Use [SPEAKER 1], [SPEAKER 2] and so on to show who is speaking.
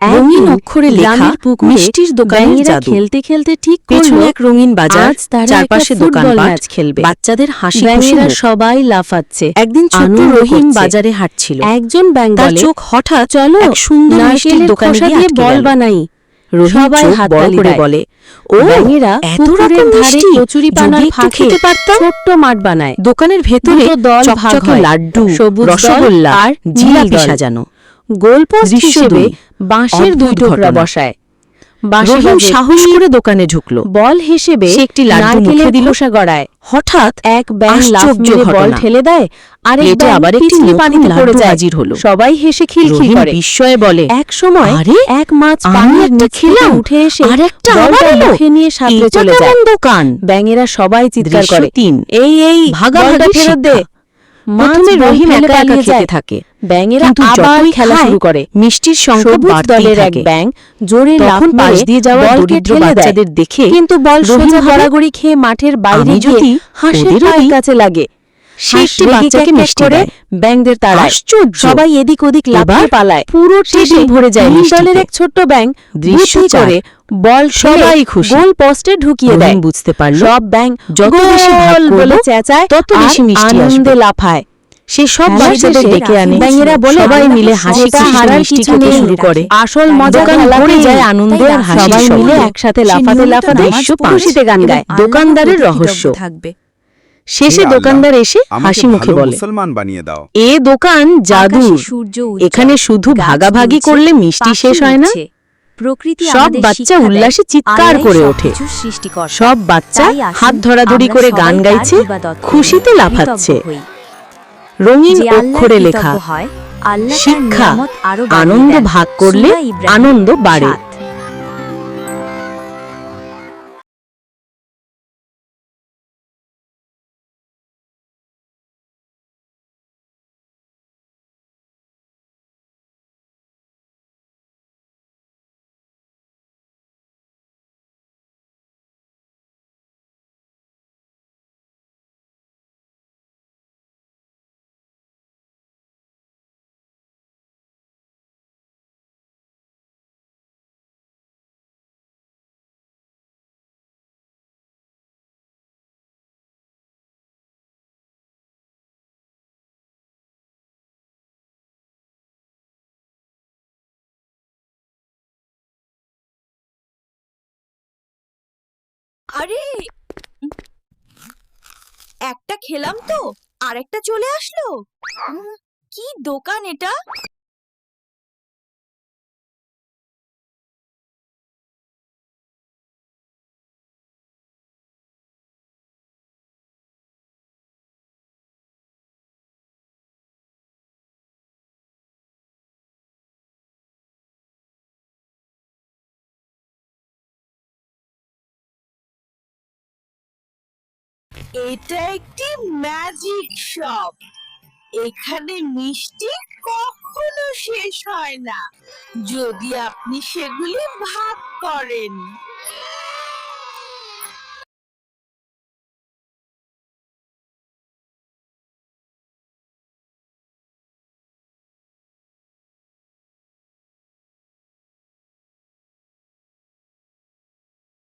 [SPEAKER 1] রঙিন অক্ষরে লেখা মিষ্টির দোকানের জাদু।
[SPEAKER 2] খেলতে খেলতে ঠিক
[SPEAKER 1] পেছনে এক রঙিন বাজার চারপাশে দোকানপাট
[SPEAKER 2] খেলবে।
[SPEAKER 1] বাচ্চাদের হাসি খুশি
[SPEAKER 2] ব্যাঙেরা সবাই লাফাচ্ছে
[SPEAKER 1] একদিন ছোট্ট রহিম বাজারে হাঁটছিল।
[SPEAKER 2] একজন ব্যাঙ
[SPEAKER 1] তার চোখ হঠাৎ
[SPEAKER 2] চলো
[SPEAKER 1] এক সুন্দর মিষ্টির দোকানে গিয়ে
[SPEAKER 2] বল বানাই। সবাই
[SPEAKER 1] বড় করে বলে ও
[SPEAKER 2] ব্যাঙেরা
[SPEAKER 1] এত রকম
[SPEAKER 2] ধারে কচুরি পানার
[SPEAKER 1] একটু খেতে পারতাম?
[SPEAKER 2] ছোট্ট মাঠ বানায়।
[SPEAKER 1] দোকানের ভেতরে
[SPEAKER 2] দল ভাগ।
[SPEAKER 1] লাড্ডু
[SPEAKER 2] সবুজ
[SPEAKER 1] রসগোল্লা
[SPEAKER 2] আর
[SPEAKER 1] জিলাপি সাজানো।
[SPEAKER 2] গোল পোস্ট
[SPEAKER 1] দৃশ্য
[SPEAKER 2] হিসেবে বাঁশের দুই টুকরা বসায়।
[SPEAKER 1] রহিম সাহস করে দোকানে ঢুকলো।
[SPEAKER 2] বল হিসেবে
[SPEAKER 1] একটি
[SPEAKER 2] নারকেলের। খোসা গড়ায়।
[SPEAKER 1] হঠাৎ
[SPEAKER 2] এক ব্যাঙ লাফ মেরে বল ঠেলে দেয়।
[SPEAKER 1] প্লেটে
[SPEAKER 2] ব্যাঙ
[SPEAKER 1] আবার একটি
[SPEAKER 2] পানিতে পড়ে যায়।
[SPEAKER 1] হাজির হলো।
[SPEAKER 2] সবাই হেসে খিলখিল করে।
[SPEAKER 1] বিস্ময়ে বলে
[SPEAKER 2] এক সময়
[SPEAKER 1] আরে,
[SPEAKER 2] এক মাছ পানির
[SPEAKER 1] একটা
[SPEAKER 2] নিচ উঠে এসে
[SPEAKER 1] আর একটা আবার
[SPEAKER 2] মুখে নিয়ে
[SPEAKER 1] এটা
[SPEAKER 2] চলে যায়।
[SPEAKER 1] দোকান?
[SPEAKER 2] ব্যাঙেরা সবাই চিৎকার করে
[SPEAKER 1] তিন।
[SPEAKER 2] এই এই
[SPEAKER 1] ভাগাভাগি
[SPEAKER 2] বলটা ফেরত দে।
[SPEAKER 1] প্রথমে রহিম একা একা খেতে থাকে।
[SPEAKER 2] ব্যাঙেরা আবার খেলা শুরু করে
[SPEAKER 1] মিষ্টির সংখ্যা
[SPEAKER 2] দলের এক ব্যাং জোরে লাফ
[SPEAKER 1] পাশ দিয়ে যাওয়া দরিদ্র বাচ্চাদের দেখে
[SPEAKER 2] কিন্তু বল সোজা গড়াগড়ি খেয়ে মাঠের বাইরে
[SPEAKER 1] যদি
[SPEAKER 2] হাঁসের কাছে লাগে।
[SPEAKER 1] সে একটি বাচ্চাকে মিষ্টি দেয়।
[SPEAKER 2] তাড়ায়
[SPEAKER 1] আশ্চর্য।
[SPEAKER 2] সবাই এদিক ওদিক লাফিয়ে পালায়।
[SPEAKER 1] পুরো টেবিল ভরে যায়
[SPEAKER 2] দলের এক ছোট্ট ব্যাঙ
[SPEAKER 1] দৃশ্য
[SPEAKER 2] করে বল
[SPEAKER 1] সবাই খুশি।
[SPEAKER 2] গোল পোস্টে ঢুকিয়ে দেয়।
[SPEAKER 1] বুঝতে পারল।
[SPEAKER 2] সব ব্যাঙ
[SPEAKER 1] যত বেশি ভাগ
[SPEAKER 2] বলে চেঁচায়
[SPEAKER 1] তত বেশি মিষ্টি।
[SPEAKER 2] আনন্দে লাফায়।
[SPEAKER 1] সে সব বাচ্চাদের ডেকে আনে।
[SPEAKER 2] ব্যাঙেরা বলে
[SPEAKER 1] সবাই মিলে হাসি
[SPEAKER 2] হারার কিছু
[SPEAKER 1] শুরু করে।
[SPEAKER 2] আসল মজা
[SPEAKER 1] ভরে যায় আনন্দ আর হাসির
[SPEAKER 2] সবাই মিলে একসাথে লাফাতে লাফাতে খুশিতে গান গায়।
[SPEAKER 1] দোকানদারের রহস্য।
[SPEAKER 3] থাকবে।
[SPEAKER 1] শেষে দোকানদার এসে হাসি মুখে বলে
[SPEAKER 4] মুসলমান বানিয়ে দাও।
[SPEAKER 1] এ দোকান জাদু
[SPEAKER 3] সূর্য
[SPEAKER 1] এখানে শুধু ভাগাভাগি করলে মিষ্টি শেষ হয় না।
[SPEAKER 3] প্রকৃতি
[SPEAKER 1] সব বাচ্চা উল্লাসে চিৎকার করে ওঠে। সব বাচ্চা হাত ধরাধরি করে গান গাইছে খুশিতে লাফাচ্ছে। রঙিন অক্ষরে লেখা
[SPEAKER 3] হয়,
[SPEAKER 1] শিক্ষা
[SPEAKER 3] নিয়ামত
[SPEAKER 1] আনন্দ ভাগ করলে আনন্দ বাড়ে।
[SPEAKER 5] আরে একটা খেলাম তো আরেকটা চলে আসলো। কি দোকান এটা? এটা একটি ম্যাজিক শপ এখানে মিষ্টি কখনো শেষ হয় না। যদি আপনি সেগুলি ভাগ করেন।